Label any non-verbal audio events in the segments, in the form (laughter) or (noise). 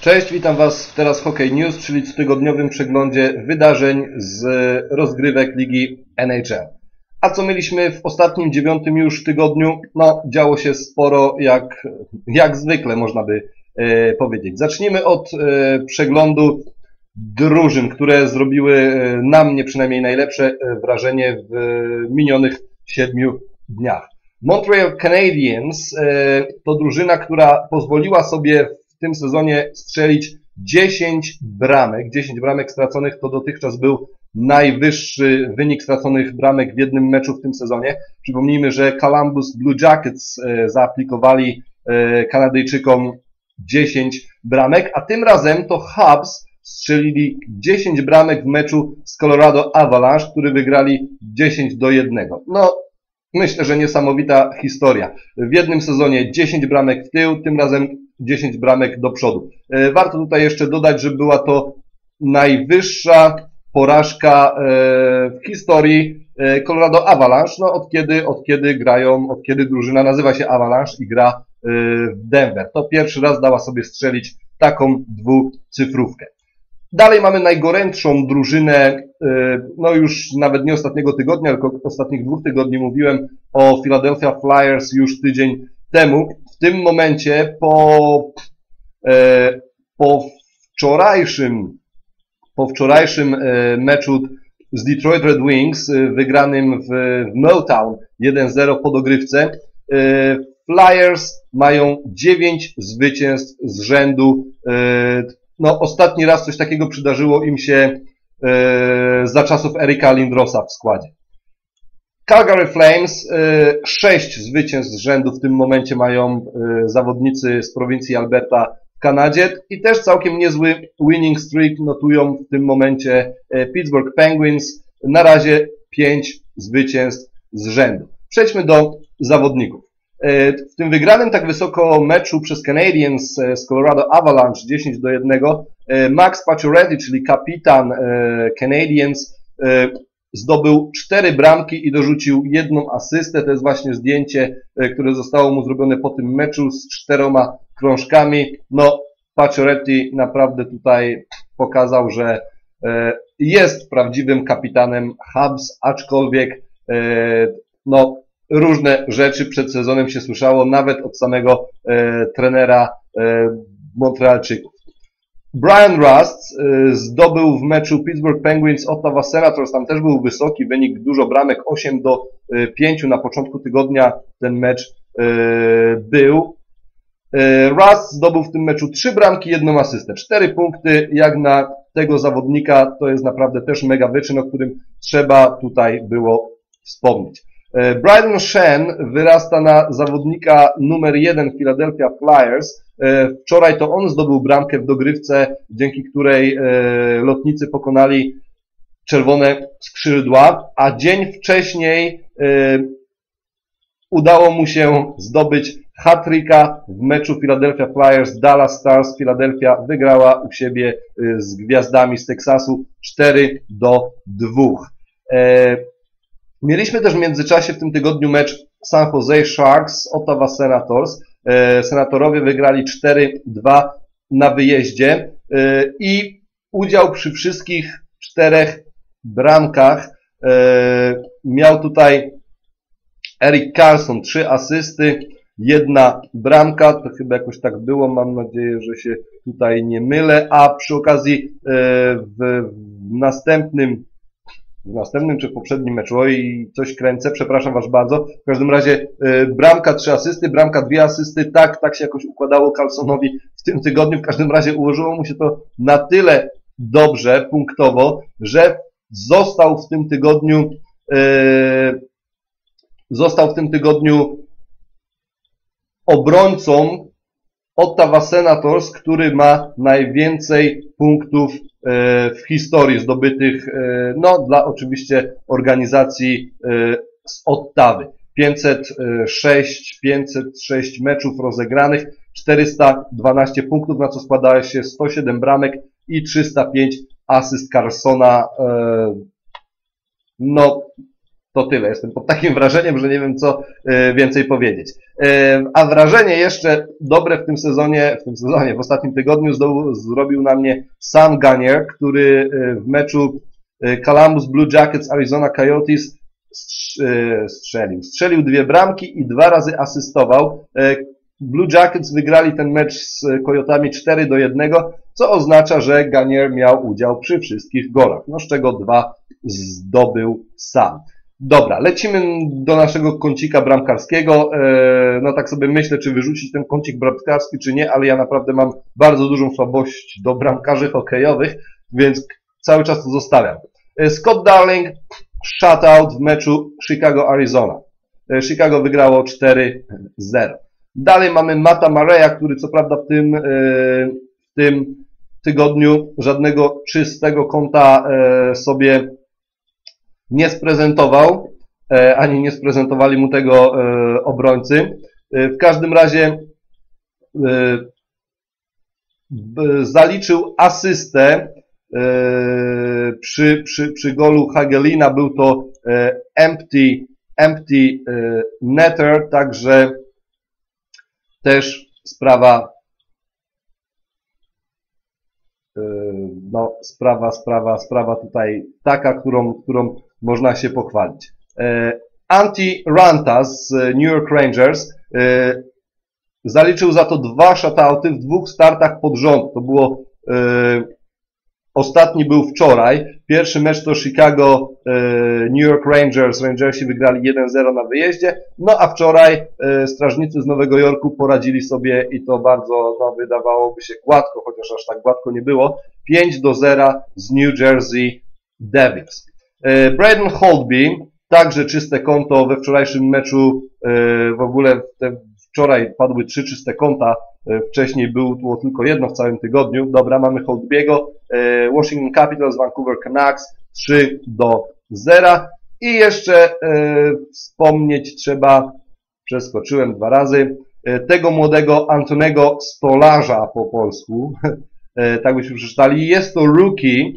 Cześć, witam Was w teraz Hockey News, czyli cotygodniowym przeglądzie wydarzeń z rozgrywek ligi NHL. A co mieliśmy w ostatnim dziewiątym już tygodniu? No, działo się sporo, jak, jak zwykle można by e, powiedzieć. Zacznijmy od e, przeglądu drużyn, które zrobiły e, na mnie przynajmniej najlepsze e, wrażenie w minionych siedmiu dniach. Montreal Canadiens e, to drużyna, która pozwoliła sobie w tym sezonie strzelić 10 bramek. 10 bramek straconych to dotychczas był najwyższy wynik straconych bramek w jednym meczu w tym sezonie. Przypomnijmy, że Columbus Blue Jackets zaaplikowali Kanadyjczykom 10 bramek, a tym razem to Habs strzelili 10 bramek w meczu z Colorado Avalanche, który wygrali 10 do 1. No, myślę, że niesamowita historia. W jednym sezonie 10 bramek w tył, tym razem 10 bramek do przodu. E, warto tutaj jeszcze dodać, że była to najwyższa porażka e, w historii e, Colorado Avalanche, no od kiedy, od kiedy grają, od kiedy drużyna nazywa się Avalanche i gra w Denver. To pierwszy raz dała sobie strzelić taką dwucyfrówkę. Dalej mamy najgorętszą drużynę, y, no już nawet nie ostatniego tygodnia, tylko ostatnich dwóch tygodni mówiłem o Philadelphia Flyers już tydzień temu. W tym momencie po, e, po wczorajszym, po wczorajszym e, meczu z Detroit Red Wings wygranym w, w Motown 1-0 po dogrywce, e, Flyers mają 9 zwycięstw z rzędu no ostatni raz coś takiego przydarzyło im się e, za czasów Erika Lindrosa w składzie. Calgary Flames, e, sześć zwycięstw z rzędu w tym momencie mają e, zawodnicy z prowincji Alberta w Kanadzie i też całkiem niezły winning streak notują w tym momencie e, Pittsburgh Penguins, na razie pięć zwycięstw z rzędu. Przejdźmy do zawodników. E, w tym wygranym tak wysoko meczu przez Canadiens e, z Colorado Avalanche 10 do 1 e, Max Pacioretty, czyli kapitan Canadiens, zdobył cztery bramki i dorzucił jedną asystę. To jest właśnie zdjęcie, które zostało mu zrobione po tym meczu z czteroma krążkami. No, Pacioretty naprawdę tutaj pokazał, że jest prawdziwym kapitanem Habs, aczkolwiek no, różne rzeczy przed sezonem się słyszało, nawet od samego e, trenera e, Montrealczyków. Brian Rust e, zdobył w meczu Pittsburgh Penguins Ottawa Senators, tam też był wysoki wynik, dużo bramek, 8 do 5 e, na początku tygodnia ten mecz e, był. E, Rust zdobył w tym meczu 3 bramki, jedną asystę, 4 punkty, jak na tego zawodnika, to jest naprawdę też mega wyczyn, o którym trzeba tutaj było wspomnieć. E, Brydon Shen wyrasta na zawodnika numer jeden Philadelphia Flyers. E, wczoraj to on zdobył bramkę w dogrywce, dzięki której e, lotnicy pokonali czerwone skrzydła, a dzień wcześniej udało mu się zdobyć hat w meczu Philadelphia Flyers Dallas Stars. Philadelphia wygrała u siebie z gwiazdami z Teksasu 4 do 2. Mieliśmy też w międzyczasie w tym tygodniu mecz San Jose Sharks Ottawa Senators. E, senatorowie wygrali 4-2 na wyjeździe e, i udział przy wszystkich czterech bramkach e, miał tutaj Eric Carlson, trzy asysty, jedna bramka, to chyba jakoś tak było, mam nadzieję, że się tutaj nie mylę, a przy okazji w następnym w następnym czy w poprzednim meczu. Oj, coś kręcę, przepraszam Was bardzo. W każdym razie y, bramka, trzy asysty, bramka, dwie asysty. Tak, tak się jakoś układało Carlsonowi w tym tygodniu. W każdym razie ułożyło mu się to na tyle dobrze, punktowo, że został w tym tygodniu y, został w tym tygodniu obrońcą Ottawa Senators, który ma najwięcej punktów E, w historii zdobytych, e, no dla oczywiście organizacji e, z Ottawy. 506, 506 meczów rozegranych, 412 punktów, na co składa się 107 bramek i 305 asyst Carsona. No, to tyle. Jestem pod takim wrażeniem, że nie wiem co e, więcej powiedzieć. E, a wrażenie jeszcze dobre w tym sezonie, w tym sezonie, w ostatnim tygodniu zrobił na mnie Sam Gunnier, który e, w meczu Columbus Blue Jackets Arizona Coyotes strzelił. Strzelił dwie bramki i dwa razy asystował. Blue Jackets wygrali ten mecz z Coyotami 4 do 1, co oznacza, że Ganier miał udział przy wszystkich golach, no z czego dwa zdobył sam. Dobra, lecimy do naszego kącika bramkarskiego. E, no tak sobie myślę, czy wyrzucić ten kącik bramkarski, czy nie, ale ja naprawdę mam bardzo dużą słabość do bramkarzy hokejowych, więc cały czas to zostawiam. E, Scott Darling, shutout w meczu Chicago-Arizona. E, Chicago wygrało 4-0. Dalej mamy Mata Mareya, który co prawda w tym, w tym tygodniu żadnego czystego konta sobie nie sprezentował, e, ani nie sprezentowali mu tego e, obrońcy. E, w każdym razie zaliczył asystę przy, przy, przy golu Hagelina. Był to empty, empty netter, także też sprawa no, sprawa, sprawa, sprawa tutaj taka, którą, którą można się pochwalić. E, Anti Ranta z New York Rangers e, zaliczył za to dwa shutouty w dwóch startach pod rząd. To było e, Ostatni był wczoraj. Pierwszy mecz to Chicago New York Rangers. Rangersi wygrali 1-0 na wyjeździe. No a wczoraj strażnicy z Nowego Jorku poradzili sobie i to bardzo no, wydawałoby się gładko, chociaż aż tak gładko nie było. 5 do 0 z New Jersey Devils. E, Braden Holtby, także czyste konto we wczorajszym meczu, e, w ogóle wczoraj padły trzy czyste konta, e, wcześniej było tylko jedno w całym tygodniu. Dobra, mamy Holtby'ego, Washington Capitals, Vancouver Canucks 3 do 0 i jeszcze wspomnieć trzeba, przeskoczyłem dwa razy, tego młodego Antonego Stolarza po polsku, (laughs) tak byśmy przeczytali, jest to rookie,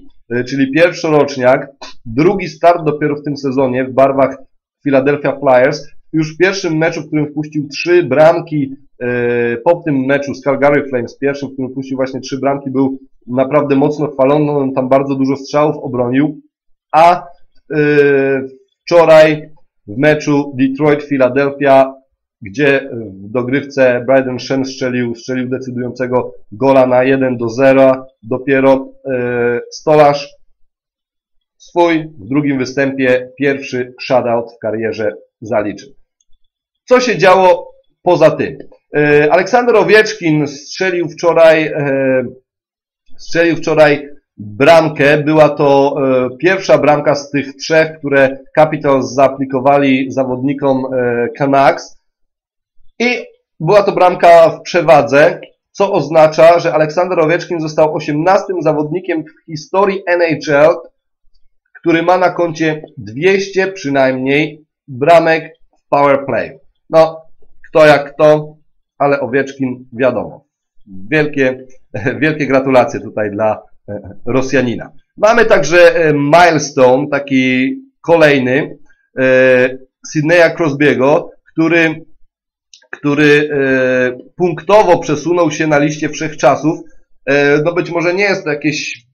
czyli pierwszoroczniak, drugi start dopiero w tym sezonie w barwach Philadelphia Flyers. Już w pierwszym meczu, w którym wpuścił trzy bramki, e, po tym meczu z Calgary Flames, pierwszym, w którym wpuścił właśnie trzy bramki, był naprawdę mocno chwalony, on tam bardzo dużo strzałów obronił, a e, wczoraj w meczu Detroit-Philadelphia gdzie w dogrywce Bryden Shen strzelił, strzelił decydującego gola na 1 do 0. Dopiero e, stolarz swój w drugim występie pierwszy shutout w karierze zaliczył. Co się działo poza tym? E, Aleksander Owieczkin strzelił wczoraj, e, strzelił wczoraj bramkę. Była to e, pierwsza bramka z tych trzech, które Capitals zaaplikowali zawodnikom e, Canucks. I była to bramka w przewadze, co oznacza, że Aleksander Owieczkin został 18 zawodnikiem w historii NHL, który ma na koncie 200 przynajmniej bramek w power play. No, kto jak kto, ale Owieczkin wiadomo. Wielkie, (laughs) wielkie gratulacje tutaj dla e, Rosjanina. Mamy także e, milestone, taki kolejny, e, Sydneya Crosby'ego, który który e, punktowo przesunął się na liście wszechczasów. E, no być może nie jest to jakieś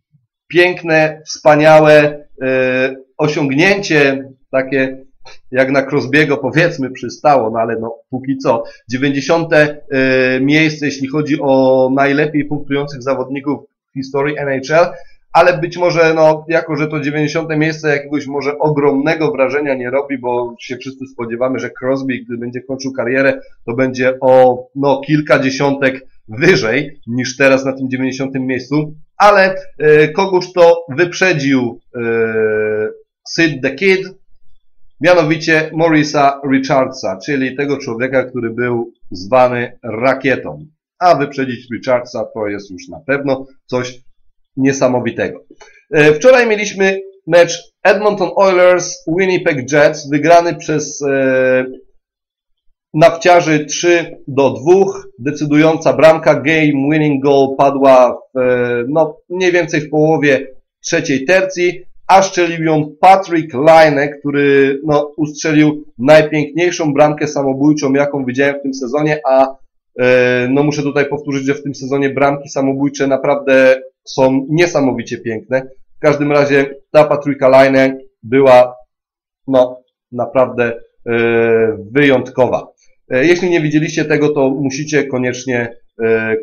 piękne, wspaniałe e, osiągnięcie, takie jak na Crosbiego powiedzmy przystało, no ale no póki co. 90. miejsce, jeśli chodzi o najlepiej punktujących zawodników w historii NHL, ale być może, no, jako że to 90. miejsce jakiegoś może ogromnego wrażenia nie robi, bo się wszyscy spodziewamy, że Crosby, gdy będzie kończył karierę, to będzie o, no, kilka dziesiątek wyżej niż teraz na tym 90. miejscu, ale e, kogoś to wyprzedził e, Sid the Kid, mianowicie Morisa Richardsa, czyli tego człowieka, który był zwany rakietą. A wyprzedzić Richardsa to jest już na pewno coś niesamowitego. E, wczoraj mieliśmy mecz Edmonton Oilers Winnipeg Jets wygrany przez e, nafciarzy 3 do 2. Decydująca bramka game winning goal padła w, e, no, mniej więcej w połowie trzeciej tercji, a szczelił ją Patrick Line, który no, ustrzelił najpiękniejszą bramkę samobójczą, jaką widziałem w tym sezonie, a no muszę tutaj powtórzyć, że w tym sezonie bramki samobójcze naprawdę są niesamowicie piękne. W każdym razie ta Patricka Line była no naprawdę e, wyjątkowa. E, jeśli nie widzieliście tego, to musicie koniecznie,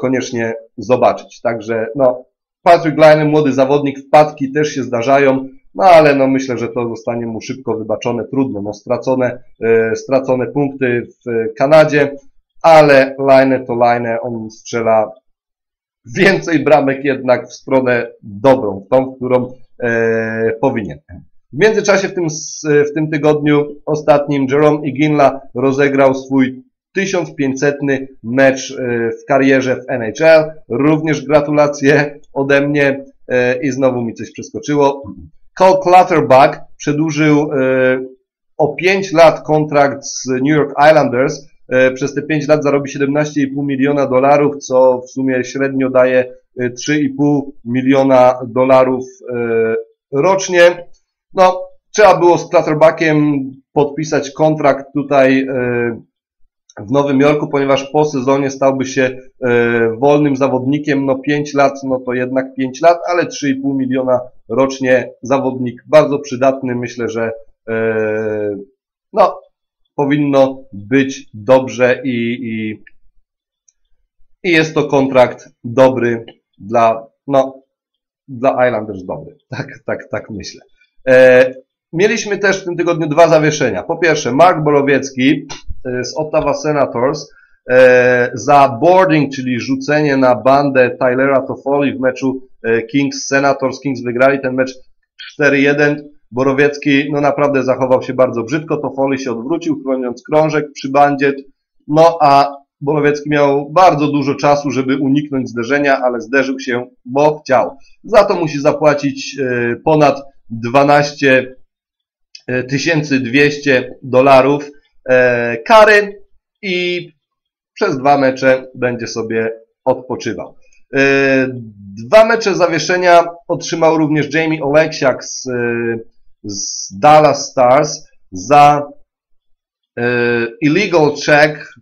koniecznie zobaczyć. Także no, Patrick Line, młody zawodnik, wpadki też się zdarzają, no ale no myślę, że to zostanie mu szybko wybaczone, trudno, no stracone, e, stracone punkty w Kanadzie, ale Line to Line, on strzela więcej bramek jednak w stronę dobrą, w tą, w którą e, powinien. W międzyczasie w tym, w tym tygodniu ostatnim Jerome Iginla rozegrał swój 1500 mecz e, w karierze w NHL. Również gratulacje ode mnie e, i znowu mi coś przeskoczyło. Cole Clutterbuck przedłużył e, o 5 lat kontrakt z New York Islanders. Przez te 5 lat zarobi 17,5 miliona dolarów, co w sumie średnio daje 3,5 miliona dolarów rocznie. No, trzeba było z Clutterbuckiem podpisać kontrakt tutaj w Nowym Jorku, ponieważ po sezonie stałby się e, wolnym zawodnikiem, no 5 lat, no to jednak 5 lat, ale 3,5 miliona rocznie zawodnik bardzo przydatny, myślę, że e, no powinno być dobrze i, i, i jest to kontrakt dobry dla, no, dla Islanders dobry. Tak, tak, tak myślę. E, mieliśmy też w tym tygodniu dwa zawieszenia. Po pierwsze, Mark Borowiecki E, z Ottawa Senators e, za boarding, czyli rzucenie na bandę Tylera Toffoli w meczu e, Kings Senators. Kings wygrali ten mecz 4-1. Borowiecki no naprawdę zachował się bardzo brzydko. Toffoli się odwrócił, chroniąc krążek przy bandzie. No a Borowiecki miał bardzo dużo czasu, żeby uniknąć zderzenia, ale zderzył się, bo chciał. Za to musi zapłacić ponad 12 200 dolarów E, kary i przez dwa mecze będzie sobie odpoczywał. E, dwa mecze zawieszenia otrzymał również Jamie Oleksiak z, e, z Dallas Stars za illegal check,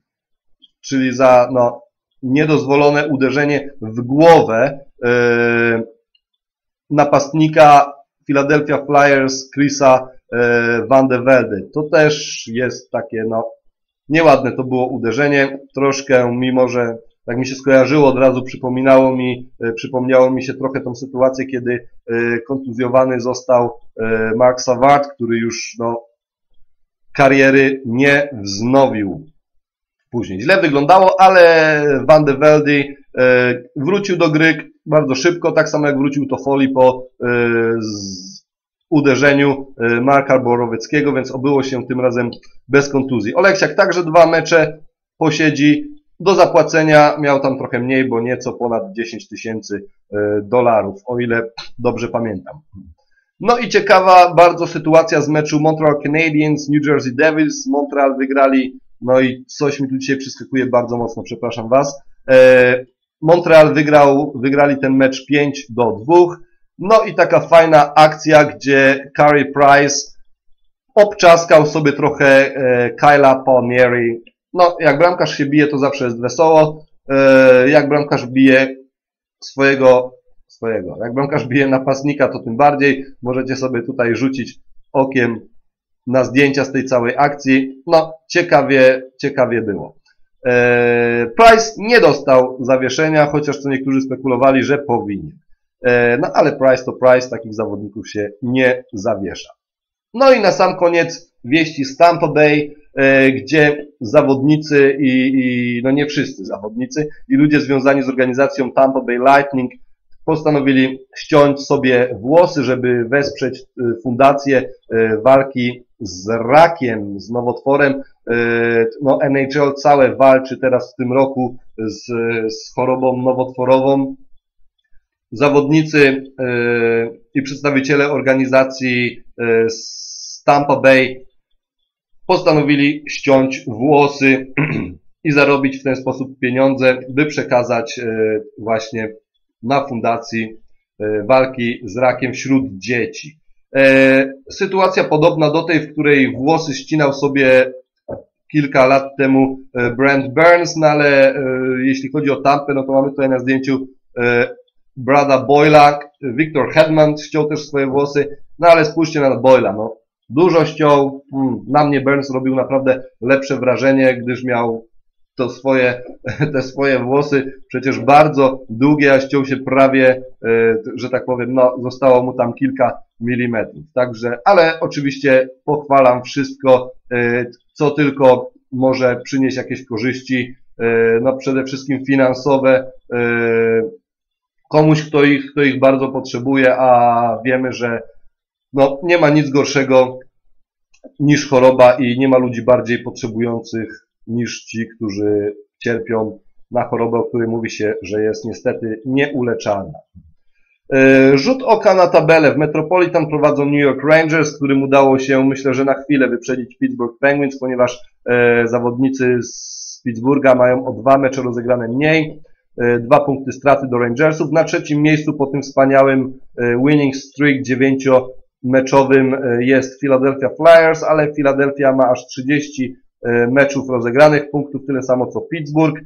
czyli za no, niedozwolone uderzenie w głowę napastnika Philadelphia Flyers Chrisa E, Van de Velde. To też jest takie, no, nieładne to było uderzenie. Troszkę, mimo że tak mi się skojarzyło, od razu przypominało mi, e, przypomniało mi się trochę tą sytuację, kiedy e, kontuzjowany został Mark Savard, który już, no, kariery nie wznowił później. Źle wyglądało, ale Van de Velde wrócił do gry bardzo szybko, tak samo jak wrócił to Foli po uderzeniu e, Marka Borowieckiego, więc obyło się tym razem bez kontuzji. Oleksiak także dwa mecze posiedzi. Do zapłacenia miał tam trochę mniej, bo nieco ponad 10 tysięcy e, dolarów, o ile dobrze pamiętam. No i ciekawa bardzo sytuacja z meczu Montreal Canadiens, New Jersey Devils. Montreal wygrali, no i coś mi tu dzisiaj przyskakuje bardzo mocno, przepraszam Was. E, Montreal wygrał, wygrali ten mecz 5 do 2. No i taka fajna akcja, gdzie Carey Price obczaskał sobie trochę e, Kyla Palmieri. No, jak bramkarz się bije, to zawsze jest wesoło. E, jak bramkarz bije swojego, swojego, jak bramkarz bije napastnika, to tym bardziej. Możecie sobie tutaj rzucić okiem na zdjęcia z tej całej akcji. No, ciekawie, ciekawie było. E, Price nie dostał zawieszenia, chociaż co niektórzy spekulowali, że powinien. E, no ale price to price, takich zawodników się nie zawiesza. No i na sam koniec wieści z Tampa Bay, gdzie zawodnicy i, i, no nie wszyscy zawodnicy i ludzie związani z organizacją Tampa Bay Lightning postanowili ściąć sobie włosy, żeby wesprzeć e, fundację walki z rakiem, z nowotworem. No, NHL całe walczy teraz w tym roku z, z chorobą nowotworową zawodnicy e, i przedstawiciele organizacji e, z Tampa Bay postanowili ściąć włosy (clears throat) i zarobić w ten sposób pieniądze, by przekazać e, właśnie na fundacji walki z rakiem wśród dzieci. Sytuacja podobna do tej, w której włosy ścinał sobie kilka lat temu Brent Burns, no ale jeśli chodzi o tampę, no to mamy tutaj na zdjęciu Brada Boyla, Victor Hedman ściął też swoje włosy, no ale spójrzcie na Boyla, no dużo ściął, hmm, na mnie Burns robił naprawdę lepsze wrażenie, gdyż miał to swoje, (laughs) te swoje włosy. Przecież bardzo długie, a ściął się prawie, e, że tak powiem, no zostało mu tam kilka milimetrów. Także, ale oczywiście pochwalam wszystko, e, co tylko może przynieść jakieś korzyści, e, no przede wszystkim finansowe, komuś, kto ich, kto ich bardzo potrzebuje, a wiemy, że no, nie ma nic gorszego niż choroba i nie ma ludzi bardziej potrzebujących niż ci, którzy cierpią na chorobę, o której mówi się, że jest niestety nieuleczalna. E, rzut oka na tabelę. W Metropolitan prowadzą New York Rangers, którym udało się, myślę, że na chwilę wyprzedzić Pittsburgh Penguins, ponieważ e, zawodnicy z Pittsburgha mają o dwa mecze rozegrane mniej. E, dwa punkty straty do Rangersów. Na trzecim miejscu po tym wspaniałym winning streak dziewięciomeczowym jest Philadelphia Flyers, ale Philadelphia ma aż 30 E, meczów rozegranych, punktów tyle samo co Pittsburgh.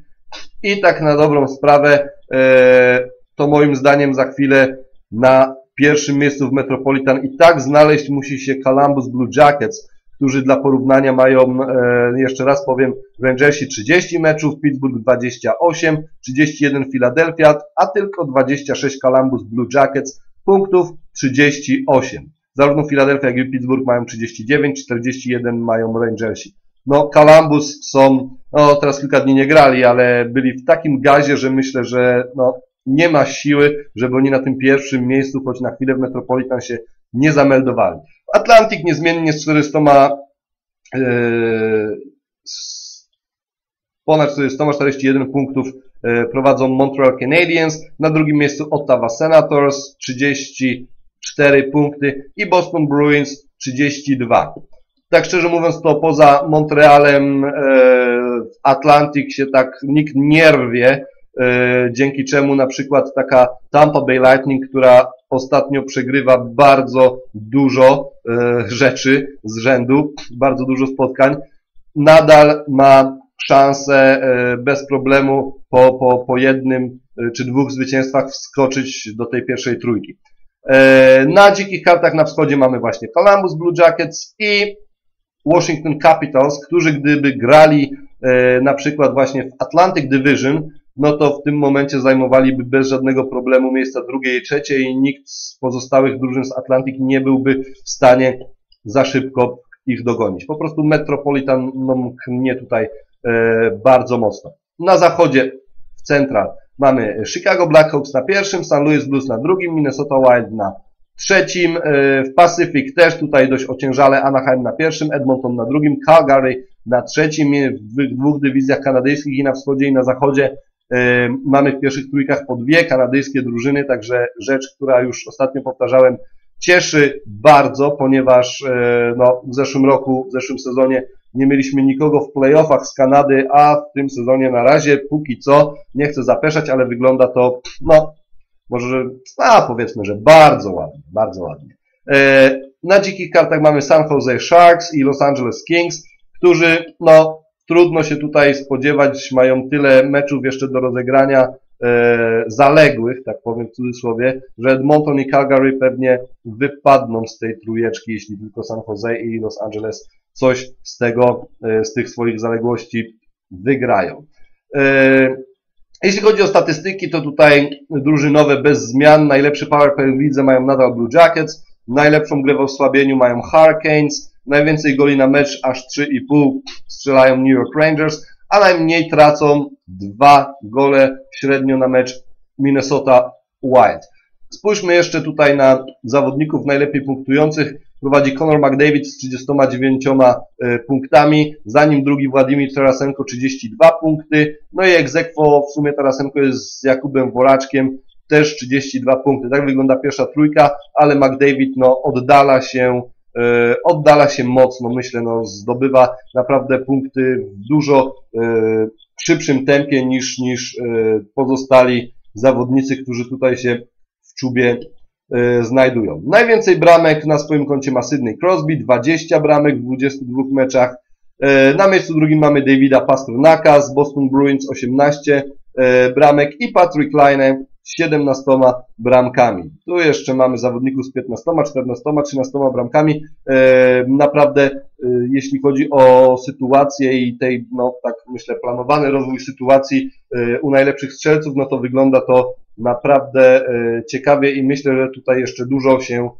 I tak na dobrą sprawę, e, to moim zdaniem za chwilę na pierwszym miejscu w Metropolitan i tak znaleźć musi się Columbus Blue Jackets, którzy dla porównania mają, e, jeszcze raz powiem, Rangersi 30 meczów, Pittsburgh 28, 31 Philadelphia, a tylko 26 Columbus Blue Jackets, punktów 38. Zarówno Philadelphia, jak i Pittsburgh mają 39, 41 mają Rangersi. No, Columbus są, no teraz kilka dni nie grali, ale byli w takim gazie, że myślę, że no, nie ma siły, żeby oni na tym pierwszym miejscu, choć na chwilę w Metropolitan się nie zameldowali. Atlantic niezmiennie z 400 yy, ponad 441 punktów yy, prowadzą Montreal Canadiens, na drugim miejscu Ottawa Senators 34 punkty i Boston Bruins 32 tak szczerze mówiąc, to poza Montrealem e, Atlantic się tak nikt nie rwie, e, dzięki czemu na przykład taka Tampa Bay Lightning, która ostatnio przegrywa bardzo dużo e, rzeczy z rzędu, bardzo dużo spotkań, nadal ma szansę bez problemu po, po, po jednym czy dwóch zwycięstwach wskoczyć do tej pierwszej trójki. Na dzikich kartach na wschodzie mamy właśnie Columbus Blue Jackets i Washington Capitals, którzy gdyby grali e, na przykład właśnie w Atlantic Division, no to w tym momencie zajmowaliby bez żadnego problemu miejsca drugie i trzecie i nikt z pozostałych drużyn z Atlantic nie byłby w stanie za szybko ich dogonić. Po prostu Metropolitan no, mnie tutaj e, bardzo mocno. Na zachodzie, w central mamy Chicago Blackhawks na pierwszym, St. Louis Blues na drugim, Minnesota Wild na trzecim, e, w Pacific też tutaj dość ociężale, Anaheim na pierwszym, Edmonton na drugim, Calgary na trzecim, w dwóch dywizjach kanadyjskich i na wschodzie i na zachodzie e, mamy w pierwszych trójkach po dwie kanadyjskie drużyny, także rzecz, która już ostatnio powtarzałem, cieszy bardzo, ponieważ e, no, w zeszłym roku, w zeszłym sezonie nie mieliśmy nikogo w playoffach z Kanady, a w tym sezonie na razie, póki co, nie chcę zapeszać, ale wygląda to, no, może, a powiedzmy, że bardzo ładnie, bardzo ładnie. E, na dzikich kartach mamy San Jose Sharks i Los Angeles Kings, którzy, no, trudno się tutaj spodziewać, mają tyle meczów jeszcze do rozegrania, e, zaległych, tak powiem w cudzysłowie, że Edmonton i Calgary pewnie wypadną z tej trójeczki, jeśli tylko San Jose i Los Angeles coś z tego, e, z tych swoich zaległości wygrają. E, jeśli chodzi o statystyki, to tutaj drużynowe bez zmian. Najlepszy powerplay w lidze mają nadal Blue Jackets. Najlepszą grę w osłabieniu mają Hurricanes. Najwięcej goli na mecz, aż 3,5 strzelają New York Rangers, a najmniej tracą dwa gole średnio na mecz Minnesota Wild. Spójrzmy jeszcze tutaj na zawodników najlepiej punktujących. Prowadzi Conor McDavid z 39 e, punktami, za nim drugi Władimir Tarasenko 32 punkty, no i egzekwo w sumie Tarasenko jest z Jakubem Wolaczkiem też 32 punkty. Tak wygląda pierwsza trójka, ale McDavid no, oddala się e, oddala się mocno, myślę, no, zdobywa naprawdę punkty w dużo e, szybszym tempie niż, niż pozostali zawodnicy, którzy tutaj się w czubie e, znajdują. Najwięcej bramek na swoim koncie ma Sydney Crosby, 20 bramek w 22 meczach. E, na miejscu drugim mamy Davida Pasternaka z Boston Bruins, 18 e, bramek i Patrick Line 17 bramkami. Tu jeszcze mamy zawodników z 15, 14, 13 bramkami. Naprawdę, jeśli chodzi o sytuację i tej, no tak myślę, planowany rozwój sytuacji u najlepszych strzelców, no to wygląda to naprawdę ciekawie i myślę, że tutaj jeszcze dużo się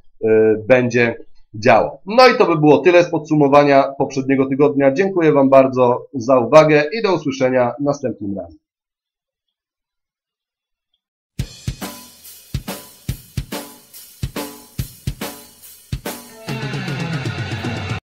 będzie działo. No i to by było tyle z podsumowania poprzedniego tygodnia. Dziękuję Wam bardzo za uwagę i do usłyszenia następnym razem.